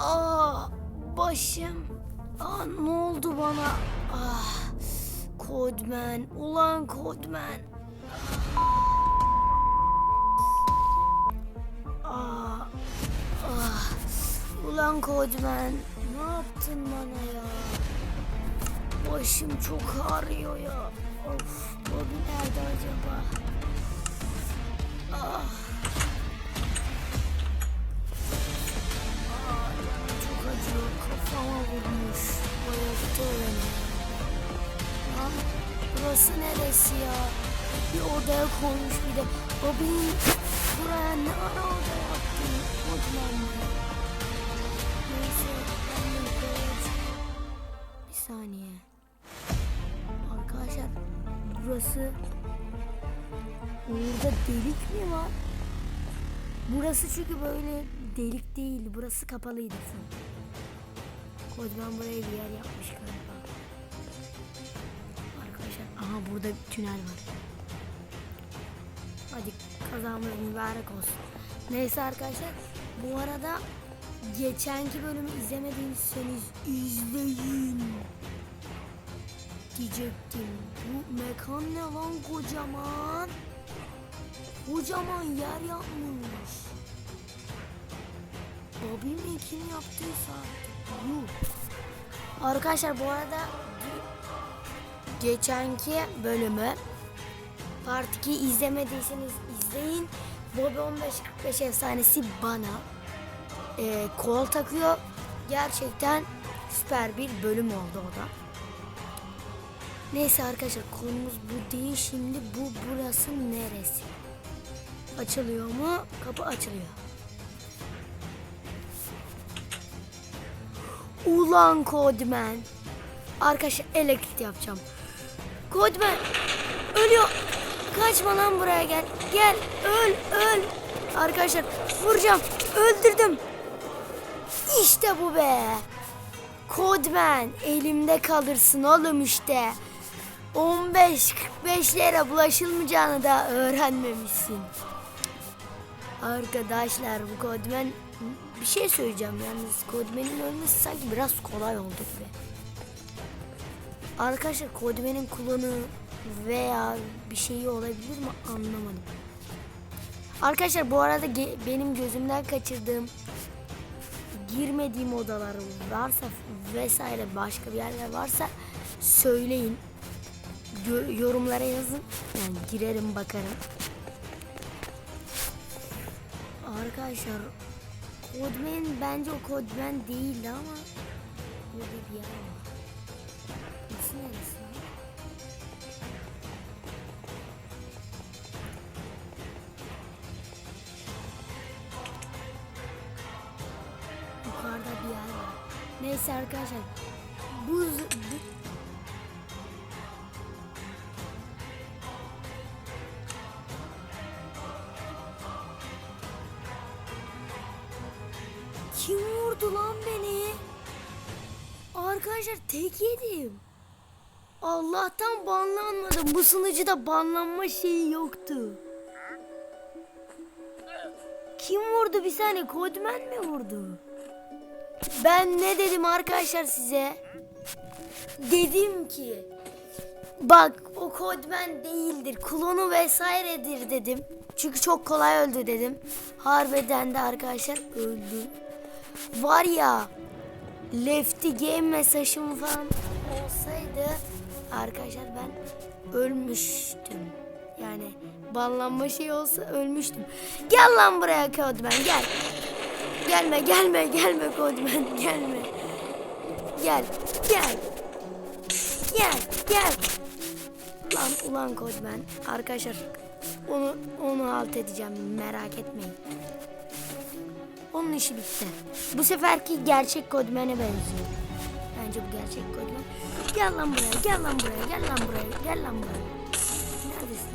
Aa, başım. Aa, ne oldu bana? Ah, Kodman, ulan Kodman. Aa, ah, ulan Kodman, ne yaptın bana ya? Başım çok ağrıyor ya. Of, Bobby nerede acaba? Ah. Acıyor. Kafama vurmuş. Bayılttı beni. Lan burası neresi ya? Bir odaya koymuş bir de. Bobby'nin buraya ne ara oda yaptın? Odman mı? Neyse ben de. Bir saniye. Arkadaşlar burası Burada delik mi var? Burası çünkü böyle delik değil. Burası kapalıydı. Kocaman buraya bir yer yapmış galiba. Arkadaşlar aha burada bir tünel var. Hadi kazamız mübarek olsun. Neyse arkadaşlar bu arada geçenki bölümü izlemediyseniz izleyin diyecektim. Bu mekan ne lan kocaman? Kocaman yer yapmış. Bobby mi kim yaptıysa. Arkadaşlar bu arada ge- geçenki bölümü Part 2 izlemediyseniz izleyin. Bobby 1545 efsanesi bana e, kol takıyor. Gerçekten süper bir bölüm oldu o da. Neyse arkadaşlar konumuz bu değil. Şimdi bu burası neresi? Açılıyor mu? Kapı açılıyor. Ulan Kodman. Arkadaşlar elektrik yapacağım. Kodman ölüyor. Kaçma lan buraya gel. Gel öl öl. Arkadaşlar vuracağım. Öldürdüm. İşte bu be. Kodman elimde kalırsın oğlum işte. 15-45'lere bulaşılmayacağını da öğrenmemişsin. Arkadaşlar bu Kodman bir şey söyleyeceğim yalnız Kodman'in ölmesi sanki biraz kolay oldu be. Arkadaşlar Kodman'in klonu veya bir şeyi olabilir mi anlamadım. Arkadaşlar bu arada benim gözümden kaçırdığım girmediğim odalar varsa vesaire başka bir yerler varsa söyleyin. Gö- yorumlara yazın. Yani girerim bakarım. Arkadaşlar Kodman bence o Kodman değil ama burada bir yer var. Burası neresi? Yukarıda bir yer var. Neyse arkadaşlar. Bu, bu vurdu lan beni? Arkadaşlar tek yedim. Allah'tan banlanmadım. Bu sunucuda banlanma şeyi yoktu. Kim vurdu bir saniye? Kodman mi vurdu? Ben ne dedim arkadaşlar size? Dedim ki bak o Kodman değildir. Klonu vesairedir dedim. Çünkü çok kolay öldü dedim. Harbiden de arkadaşlar öldü. Var ya Lefty Game mesajım falan olsaydı arkadaşlar ben ölmüştüm. Yani banlanma şey olsa ölmüştüm. Gel lan buraya Kodman gel. Gelme gelme gelme Kodman gelme. Gel gel. Gel gel. Lan ulan Kodman. Arkadaşlar onu onu halt edeceğim merak etmeyin. Onun işi bitti. Bu seferki gerçek Kodman'e benziyor. Bence bu gerçek Kodman. Gel lan buraya, gel lan buraya, gel lan buraya, gel lan buraya. Neredesin?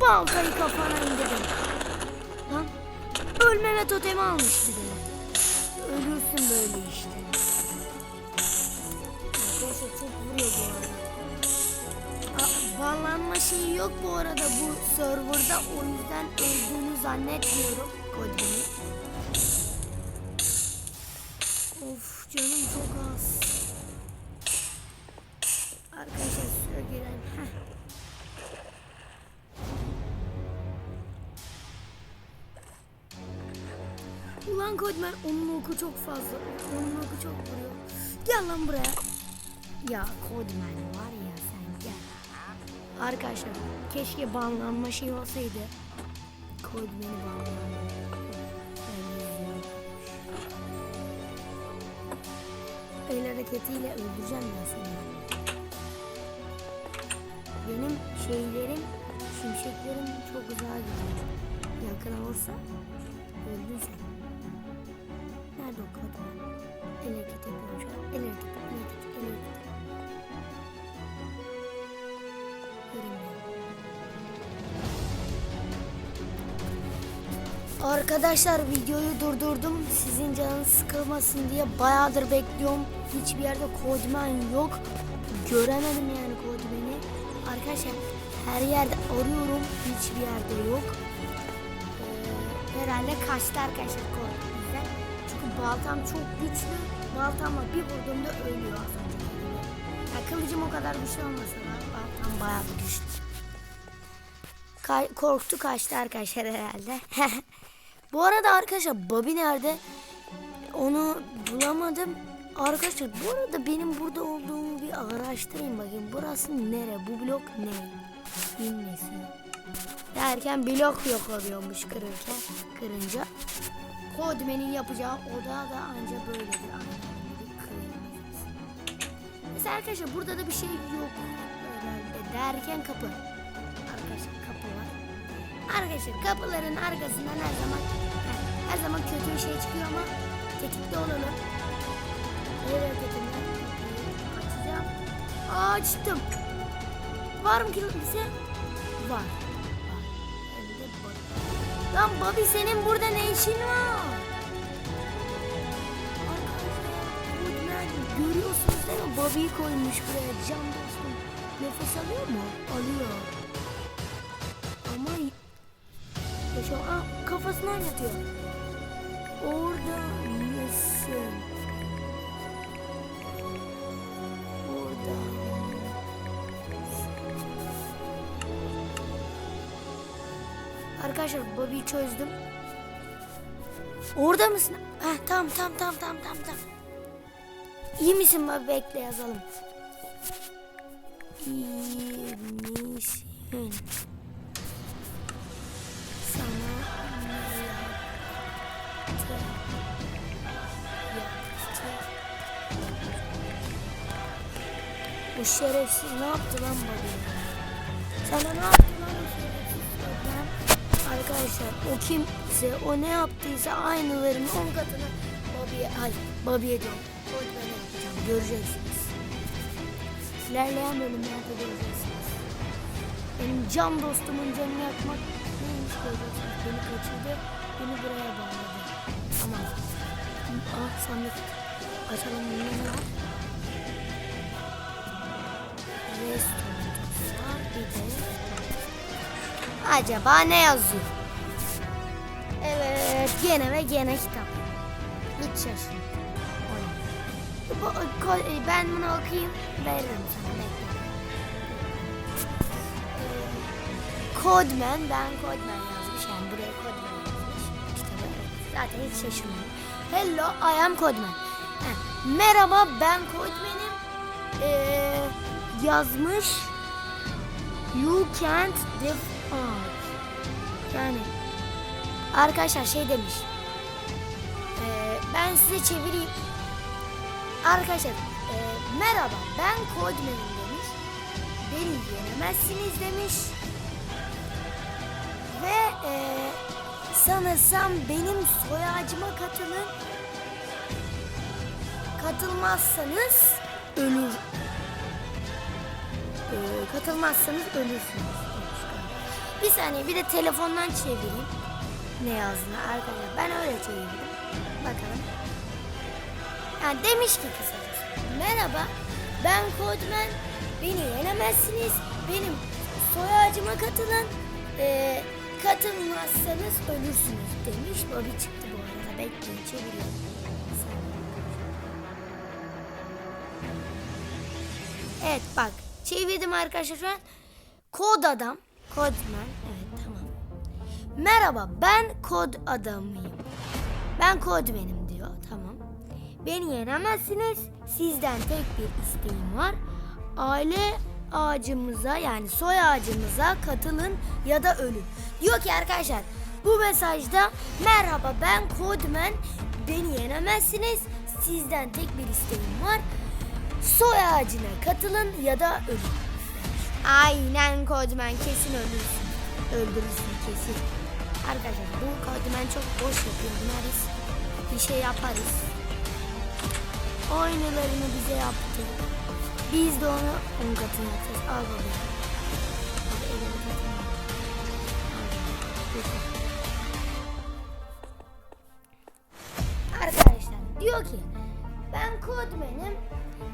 Baltayı kafana indirdim. Lan ölmeme totemi almıştı de. Ölürsün böyle işte. Arkadaşlar çok vuruyor bu arada. Bağlanma şeyi yok bu arada bu serverda o yüzden öldüğünü zannetmiyorum koydum. Of canım çok az. Arkadaşlar süre giren. Heh. Ulan Kodmer onun oku çok fazla. Onun oku çok vuruyor. Gel lan buraya. Ya Kodmer var ya sen gel. Arkadaşlar keşke banlanma şey olsaydı. Kodman'ı banlanma. Ben izliyorum. El hareketiyle öldüreceğim ben seni. Benim şeylerim, şimşeklerim çok uzağa gidiyor. Yakın olursa öldün sen. Nerede o kadın? El hareketi an. El hareketi, el hareketi, el hareketi. Görünmüyor. Arkadaşlar videoyu durdurdum. Sizin canınız sıkılmasın diye bayağıdır bekliyorum. Hiçbir yerde kodman yok. Göremedim yani kodmeni. Arkadaşlar her yerde arıyorum. Hiçbir yerde yok. Ee, herhalde kaçtı arkadaşlar bizden. Çünkü baltam çok güçlü. Baltamla bir vurduğumda ölüyor az önce. Ya kılıcım o kadar güçlü olmasa da baltam bayağı güçlü. Ka- korktu kaçtı arkadaşlar herhalde. Bu arada arkadaşlar Bobby nerede? Onu bulamadım. Arkadaşlar bu arada benim burada olduğumu bir araştırayım bakayım. Burası nere? Bu blok ne? Bilmesin. Derken blok yok oluyormuş kırırken. Kırınca. Kodmenin yapacağı oda da anca böyledir. Mesela arkadaşlar burada da bir şey yok. Derken kapı. Arkadaşlar kapı var. Arkadaşlar kapıların arkasından her zaman her zaman kötü bir şey çıkıyor ama tetikte olalım. Hareketinden kapıyı açacağım. Açtım. Var mı kimse? Var. Var. Lan Bobby senin burada ne işin var? Arkadaşlar? Görüyorsunuz değil mi? Bobby'yi koymuş buraya. Can dostum. Nefes alıyor mu? Alıyor. Ama Yaşam. Aa, kafasını oynatıyor. Orada mısın? Orada. Arkadaşlar Bobby'yi çözdüm. Orada mısın? Heh, tamam tamam tamam tamam tamam. İyi misin Bobby? Bekle yazalım. İyi misin? Bu şerefsiz ne yaptı lan bana? Sana ne yaptı lan bu şerefsiz? Arkadaşlar o kimse o ne yaptıysa aynılarının on katını Bobby'ye ay Bobby'ye diyorum. Bobby'ye yapacağım göreceksiniz. İlerleyen bölümlerde göreceksiniz. Benim can dostumun canını yakmak neymiş göreceksiniz. Beni kaçırdı, beni buraya bağladı. Tamam. Ah sandık. Açalım bunda ne var? Acaba ne yazıyor? Evet gene ve gene kitap. Hiç şaşırmadım. Ko- ben bunu okuyayım veririm sana bekle. Ee, Codman, ben Codman yazmış yani buraya Codman yazmış kitabı. Zaten hiç şaşırmadım. Hello, I am. Heh, merhaba, ben Codman'im. Ee, yazmış. You can't define. Yani arkadaşlar şey demiş. Ee, ben size çevireyim. Arkadaşlar e, merhaba ben Codman'im demiş. Beni yenemezsiniz demiş. Ve e, sanırsam benim soy ağacıma katılın. Katılmazsanız ölür. E, katılmazsanız ölürsünüz. Bir saniye bir de telefondan çevireyim. Ne yazdığını arkadaşlar ben öyle çevirdim. Bakalım. Yani demiş ki kısacası. Merhaba ben Kodman. Beni yenemezsiniz. Benim soy ağacıma katılın. Ee, katılmazsanız ölürsünüz demiş. Bobby çıktı bu arada. Bekleyin çeviriyorum. Evet bak çevirdim arkadaşlar şu an. Kod adam. Kodman. Evet tamam. Merhaba ben kod adamıyım. Ben Kodmen'im diyor. Tamam. Beni yenemezsiniz. Sizden tek bir isteğim var. Aile ağacımıza yani soy ağacımıza katılın ya da ölün. Diyor ki arkadaşlar bu mesajda merhaba ben Kodmen. Beni yenemezsiniz. Sizden tek bir isteğim var. Soy ağacına katılın ya da ölün. Aynen Kodmen kesin ölürsün. Öldürürsün kesin. Arkadaşlar bu Kodmen çok boş yapıyor. Bunlarız. Bir şey yaparız. Aynılarını bize yaptı. Biz de onu on katını yapacağız. Al baba. Arkadaşlar diyor ki.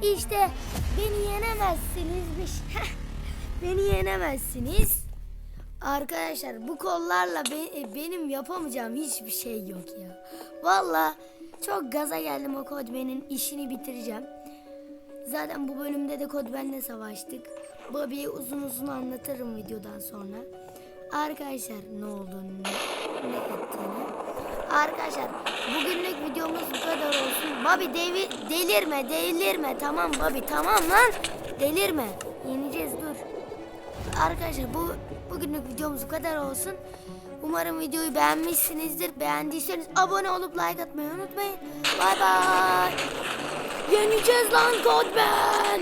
İşte beni yenemezsiniz. Bir şey- beni yenemezsiniz. Arkadaşlar bu kollarla be- e, benim yapamayacağım hiçbir şey yok ya. Valla çok gaza geldim o Kodmen'in işini bitireceğim. Zaten bu bölümde de Kodben'le savaştık. Bobby'ye uzun uzun anlatırım videodan sonra. Arkadaşlar ne olduğunu, ne ettiğini. Arkadaşlar bugünlük videomuz bu kadar olsun. Bobby devi, delirme delirme tamam Bobby tamam lan. Delirme. Yeneceğiz dur. Arkadaşlar bu bugünlük videomuz bu kadar olsun. Umarım videoyu beğenmişsinizdir. Beğendiyseniz abone olup like atmayı unutmayın. Bay bay. Yeneceğiz lan Godman.